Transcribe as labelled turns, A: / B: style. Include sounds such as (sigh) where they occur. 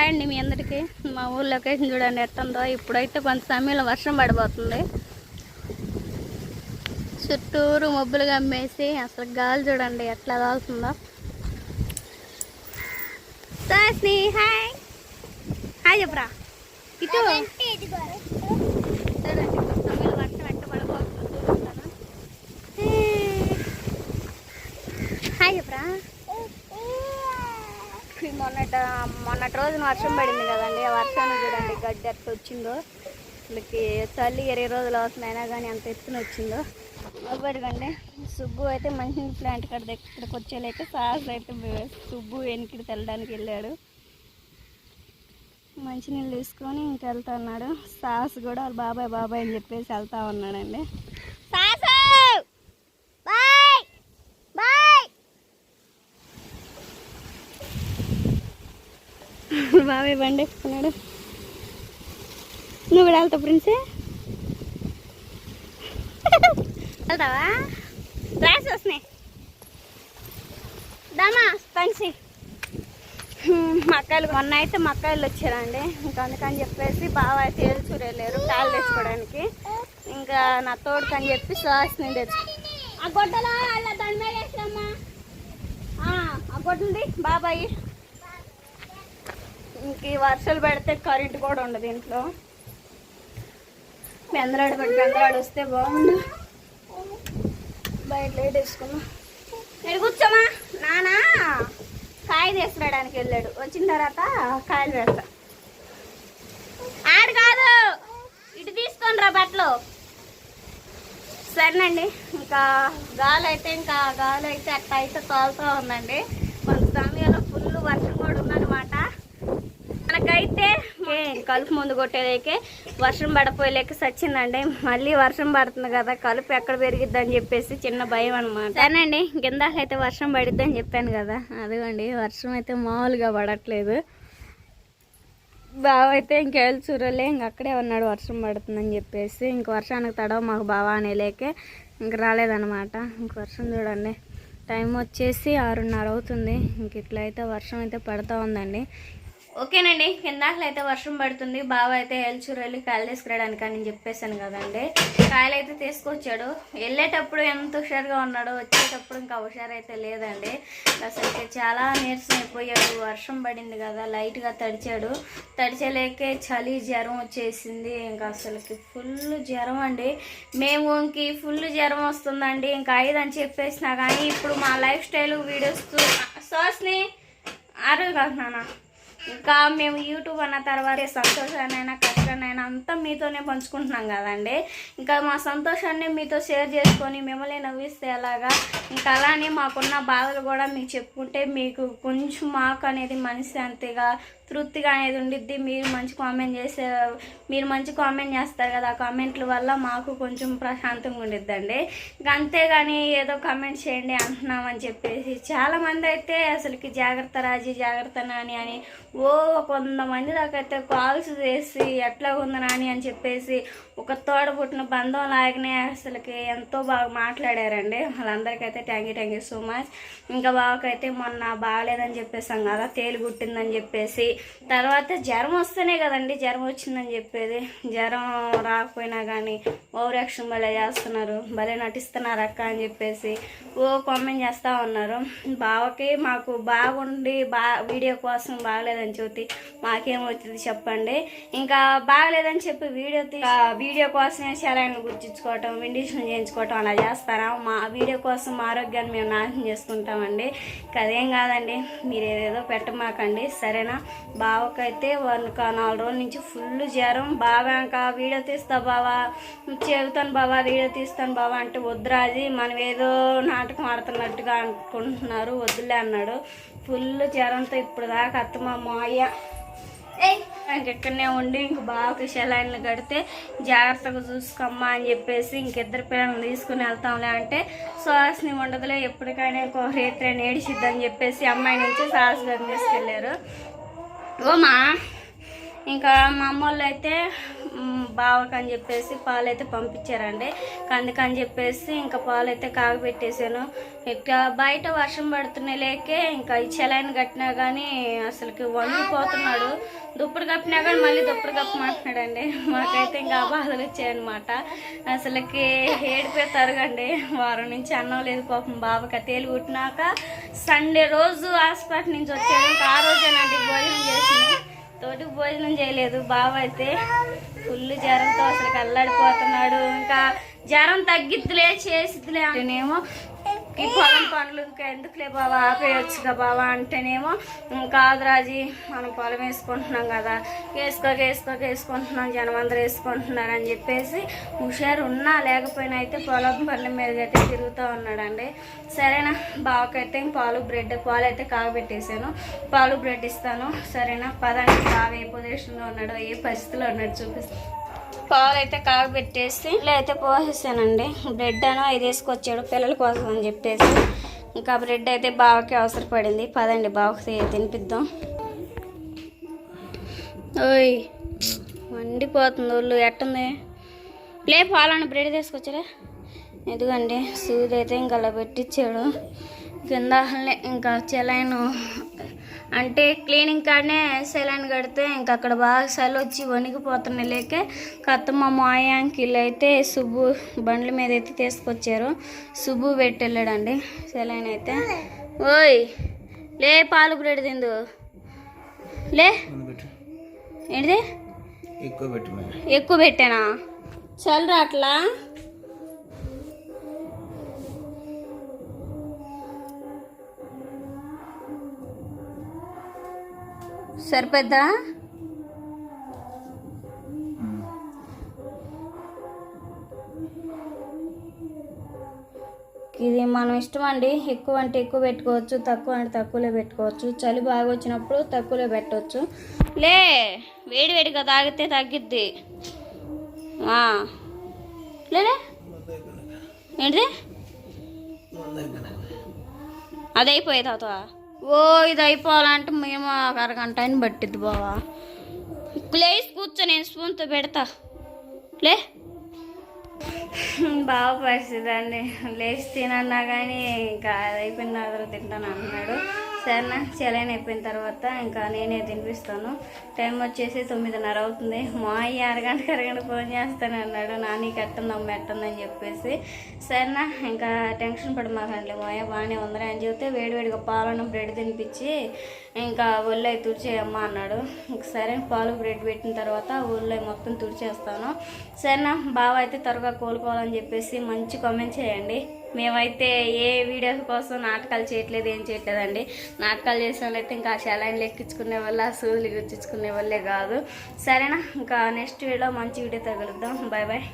A: Hi అండి మీ అందరికీ. మా ఊరు లొకేషన్ చూడండి ఎట్టుందో ఇప్పుడైతే కొంత సమయంలో వర్షం పడిపోతుంది చుట్టూరు మబ్బులు కమ్మేసి అసలు గాలి చూడండి ఎట్లా కాలుతుందో సాస్ని హాయ్. హాయ్ చెప్పరా. ఇటు. సమయంలో వర్షం హాయ్ చెప్పరా. మొన్నట మొన్నటి రోజున వర్షం పడింది కదండి. ఆ వర్షాన్ని చూడండి గడ్డి ఎట్ట వచ్చిందో. వీళ్ళకి చలి ఇరవై రోజులు అవుతుంది కానీ అంత ఎత్తున వచ్చిందో. అవ్వడుగండి సుబ్బు అయితే మంచి ప్లాంట్ కాడ ఇక్కడికి వచ్చేలేక సాహస్ అయితే సుబ్బు వెనక్కి తెల్లడానికి వెళ్ళాడు. మంచినీళ్ళు తీసుకొని ఇంకెళ్తా ఉన్నాడు సాహస్ కూడా వాళ్ళ బాబాయ్ బాబాయ్ అని చెప్పేసి వెళ్తా ఉన్నాడండి సాహసు బాయ్ బాయ్ బాబాయ్ బండి ఎక్కుతున్నాడు నువ్వు కూడా వెళ్తావు ప్రిన్సే? వెళ్తావా? రాసి వస్తున్నాయి. దామా పంచి మక్కాయలు మొన్న అయితే మక్కాయలు వచ్చారండి ఇంకా అందుకని చెప్పేసి బావ అయితే ఏల్చూరు వెళ్ళారు కాలు తెచ్చుకోవడానికి. ఇంకా నా తోడుకు అని చెప్పి సుహాసిని తెచ్చు ఆ గొడ్డలో అలా దాని మీద ఆ గొడ్డది బాబాయి. ఇంక ఈ వర్షాలు పెడితే కరెంట్ కూడా ఉండదు ఇంట్లో. పెందరాడు పెట్టి పెందరాడు వస్తే బాగుండు. బయట లైట్ వేసుకున్నా. నేను కూర్చోమా? నానా? కాయ తీసుకురావడానికి వెళ్ళాడు. వచ్చిన తర్వాత కాయలు వేస్తా. ఆడు కాదు! ఇటు తీసుకొని రా బట్టలు. సరేనండి ఇంకా గాలి అయితే ఇంకా గాలి అయితే అట్ట అయితే తోలుతూ ఉందండి. కొంత సమయంలో ఫుల్ వర్షం కూడా ఉందన్నమాట మనకైతే ఏ, కలుపు ముందు కొట్టేలేకే వర్షం పడపోయలేక సచ్చిందండి మళ్ళీ వర్షం పడుతుంది కదా కలుపు ఎక్కడ పెరిగిద్ది అని చెప్పేసి చిన్న భయం అనమాట సరేనండి కిందాకైతే వర్షం పడిద్ది అని చెప్పాను కదా అదిగోండి వర్షం అయితే మామూలుగా పడట్లేదు. బావ అయితే ఇంకెళ్ళి చూడలే ఇంక అక్కడే ఉన్నాడు వర్షం పడుతుందని చెప్పేసి ఇంక వర్షానికి తడవ మాకు బావ అనేలేకే ఇంక రాలేదనమాట ఇంక వర్షం చూడండి టైం వచ్చేసి ఆరున్నర అవుతుంది ఇంక ఇట్లా అయితే వర్షం అయితే పడుతూ ఉందండి. ఓకేనండి. కిందాకలు అయితే వర్షం పడుతుంది. బావ అయితే ఎల్చూరు వెళ్ళి కాయలు తీసుకురావడానికి అని చెప్పేశాను కదండి. కాయలు అయితే తీసుకొచ్చాడు. వెళ్ళేటప్పుడు ఎంత హుషారుగా ఉన్నాడో వచ్చేటప్పుడు ఇంకా హుషారు అయితే లేదండి. అసలుకి చాలా నీరసం అయిపోయాడు. వర్షం పడింది కదా లైట్గా తడిచాడు. తడిచేలేకే చలి జ్వరం వచ్చేసింది. ఇంకా అసలుకి ఫుల్ జ్వరం అండి. మేము ఇంకి ఫుల్ జ్వరం వస్తుందండి. ఇంకా ఐదని చెప్పేసినా కానీ ఇప్పుడు మా లైఫ్ స్టైల్ వీడియోస్ సాస్ని ఆరోజు కాదు నాన్న. ఇంకా మేము యూట్యూబ్ అన్న తర్వాత సంతోషాన్నైనా కష్టాన్నైనా అంతా మీతోనే పంచుకుంటున్నాం కదండి. ఇంకా మా సంతోషాన్ని మీతో షేర్ చేసుకొని మిమ్మల్ని నవ్విస్తే ఎలాగా ఇంకా అలానే మాకున్న బాధలు కూడా మీకు చెప్పుకుంటే మీకు కొంచెం మాకు అనేది మనశ్శాంతిగా తృప్తిగా అనేది ఉండిద్ది. మీరు మంచి కామెంట్ చేసే మీరు మంచి కామెంట్ చేస్తారు కదా ఆ కామెంట్ల వల్ల మాకు కొంచెం ప్రశాంతంగా ఉండిద్దండి. ఇంకా అంతేగాని ఏదో కామెంట్ చేయండి అంటున్నామని చెప్పేసి చాలామంది అయితే అసలుకి జాగ్రత్త రాజీ జాగ్రత్త నాని అని ఓ కొంతమంది దాకా అయితే కాల్స్ చేసి ఎట్లా ఉంది నాని అని చెప్పేసి ఒక తోడ పుట్టిన బంధం లాగానే అసలుకి ఎంతో బాగా మాట్లాడారండి. వాళ్ళందరికైతే thank you thank you so much ఇంకా బావకైతే మొన్న బాగాలేదని చెప్పేసాం కదా తేలు గుట్టిందని చెప్పేసి తర్వాత జ్వరం వస్తేనే కదండి జ్వరం వచ్చిందని చెప్పేది. జ్వరం రాకపోయినా కానీ ఓవర్ యాక్షన్ భలే చేస్తున్నారు భలే నటిస్తున్నారు అక్క అని చెప్పేసి ఓ కామెంట్ చేస్తూ ఉన్నారు. బావకి మాకు బాగుండి బా వీడియో కోసం బాగలేదని చెప్పి మాకేం వచ్చింది చెప్పండి. ఇంకా బాగలేదని చెప్పి వీడియో వీడియో కోసమే శరాయిని గుర్తించుకోవటం విండిషన్ చేయించుకోవటం అలా చేస్తారా? మా వీడియో కోసం మా ఆరోగ్యాన్ని మేము నాశనం చేసుకుంటామండి. ఇంకా అదేం కాదండి మీరు ఏదేదో పెట్టమాకండి సరేనా? బావకైతే ఒక నాలుగు రోజుల నుంచి ఫుల్ జ్వరం. బాగా ఇంకా వీడియో తీస్తా బావా. చెబుతాను బావా వీడియో తీస్తాను బావా అంటే వద్దురాజీ మనం ఏదో నాటకం ఆడుతున్నట్టుగా అనుకుంటున్నారు. వద్దులే అన్నాడు. ఫుల్ జ్వరంతో ఇప్పుడు దాకా అత్తమ్మ మాయ ఇక్కడనే ఉండి ఇంక బాగా సెలైన్లు కడితే జాగ్రత్తగా చూసుకోమ్మా అని చెప్పేసి ఇంకిద్దరు పిల్లల్ని తీసుకుని వెళ్తాంలే అంటే సుహాస్ని ఉండదులే ఎప్పటికైనా ఇంకో రేత్రి నేడిసిద్దని చెప్పేసి అమ్మాయి నుంచి సాహస్ గారిని తీసుకెళ్ళారు ఓమా ఇంకా మా అమ్మ వాళ్ళు అయితే బావకని అని చెప్పేసి పాలు అయితే పంపించారండి. అందుకని చెప్పేసి ఇంకా పాలు అయితే కాగబెట్టేసాను ఇట్లా బయట వర్షం పడుతున్న లేకే ఇంకా ఈ కట్టినా కానీ అసలుకి వంగిపోతున్నాడు. దుప్పుడు కప్పినా కానీ మళ్ళీ దుప్పుడు కప్పమంటున్నాడండి. మాకైతే ఇంకా బాధలు వచ్చాయన్నమాట. అసలుకి ఏడిపోతారు కండి. వారం నుంచి అన్నం లేదు పాపం బాబుకి తేలి పుట్టినాక సండే రోజు హాస్పిటల్ నుంచి వచ్చాను ఆ రోజేనండి భోజనం చేసింది. తోటి భోజనం చేయలేదు. బావ అయితే ఫుల్ జ్వరంతో అసలు అల్లాడిపోతున్నాడు ఇంకా జ్వరం తగ్గిద్దిలే చేసిద్దిలే అంటేనేమో ఈ పొలం పనులు ఇంకా ఎందుకులే బావా? ఆపేయొచ్చుగా బావా అంటేనేమో కాదురాజీ మనం పొలం వేసుకుంటున్నాం కదా. వేసుకోక వేసుకోక వేసుకుంటున్నాం జనం అందరూ వేసుకుంటున్నారు అని చెప్పేసి హుషారు ఉన్నా లేకపోయినా అయితే పొలం పనుల మీద అయితే తిరుగుతూ ఉన్నాడండి. సరేనా బావకైతే పాలు బ్రెడ్ పాలు అయితే కాగబెట్టేసాను పాలు బ్రెడ్ ఇస్తాను. సరేనా పదండి బావ ఏ పొజిషన్లో ఉన్నాడో ఏ పరిస్థితిలో ఉన్నాడు చూపిస్తాను పాలు అయితే కాగబెట్టేసి అయితే పోసేసానండి. బ్రెడ్ అని అది వేసుకొచ్చాడు పిల్లల కోసం అని చెప్పేసి. ఇంకా బ్రెడ్ అయితే బావకి అవసరపడింది. పదండి బావకి తినిపిద్దాం. ఓయ్ వండిపోతుంది ఒళ్ళు. ఎట్టుంది? లే పాలని బ్రెడ్ తీసుకొచ్చారా ఎదుగండి సూది అయితే ఇంకా అలా పెట్టించాడు కింద ఇంకా చెలైను. అంటే క్లీనింగ్ కాడనే సెలైన్ కడితే ఇంకా అక్కడ బాగా చలి వచ్చి వణికిపోతున్నాయి లేక కత్త మా మాయ అంకిల్ అయితే సుబ్బు బండ్ల మీద అయితే తీసుకొచ్చారు. సుబ్బు పెట్టి వెళ్ళాడండి సెలైన్ అయితే. ఓయ్ లే పాలు బ్రెడ్ తిందు. లే. ఏంటిది?
B: ఎక్కువ
A: పెట్టానా? చల్ రాట్లా సరిపోద్దా? ఇది మనం ఇష్టం అండి ఎక్కువ అంటే ఎక్కువ పెట్టుకోవచ్చు తక్కువ అంటే తక్కువలో పెట్టుకోవచ్చు. చలి బాగా వచ్చినప్పుడు తక్కువలో పెట్టవచ్చు లే వేడి వేడిగా తాగితే తగ్గిద్ది. లేదే ఏంటి ఏంటిది? అది అయిపోయే తాత. ఓ ఇది అయిపోవాలంటే మేము ఒక అరగంట అని పట్టిద్ది బావా. లేచి కూర్చో నేను స్పూన్తో పెడతా. లే. (laughs) బాగా పరిస్థితి అండి. లేచి తినన్నా కానీ ఇంకా అది అయిపోయిన తర్వాత తింటాను అన్నాడు సరేనా సెలైన్ అయిపోయిన తర్వాత ఇంకా నేనే తినిపిస్తాను. టైం వచ్చేసి తొమ్మిదిన్నర అవుతుంది. మా అయ్య అరగంటకి అరగంట ఫోన్ చేస్తాను అన్నాడు. నాని ఎట్టుందమ్మ ఎట్టుందని చెప్పేసి. సరేనా ఇంకా టెన్షన్ పడమాకండి. మా అయ్య బాగానే ఉందని అని చెబితే వేడివేడిగా పాలను బ్రెడ్ తినిపించి ఇంకా ఒళ్ళై తుడిచేయమ్మా అన్నాడు. ఇంక సరే పాలు బ్రెడ్ పెట్టిన తర్వాత ఒళ్ళై మొత్తం తుడిచేస్తాను. సరేనా బావ అయితే త్వరగా కోలుకోవాలని చెప్పేసి మంచి కామెంట్ చేయండి. మేమైతే ఏ వీడియోస్ కోసం నాటకాలు చేయట్లేదు ఏం చేయట్లేదండి. నాటకాలు చేసినట్లయితే వాళ్ళైతే ఇంకా షాలైన్లు ఎక్కించుకునే వల్ల సూదులు గుచ్చించుకునే వాళ్ళే కాదు. సరేనా? ఇంకా నెక్స్ట్ వీడియో మంచి వీడియో తగులుద్దాం బాయ్ బాయ్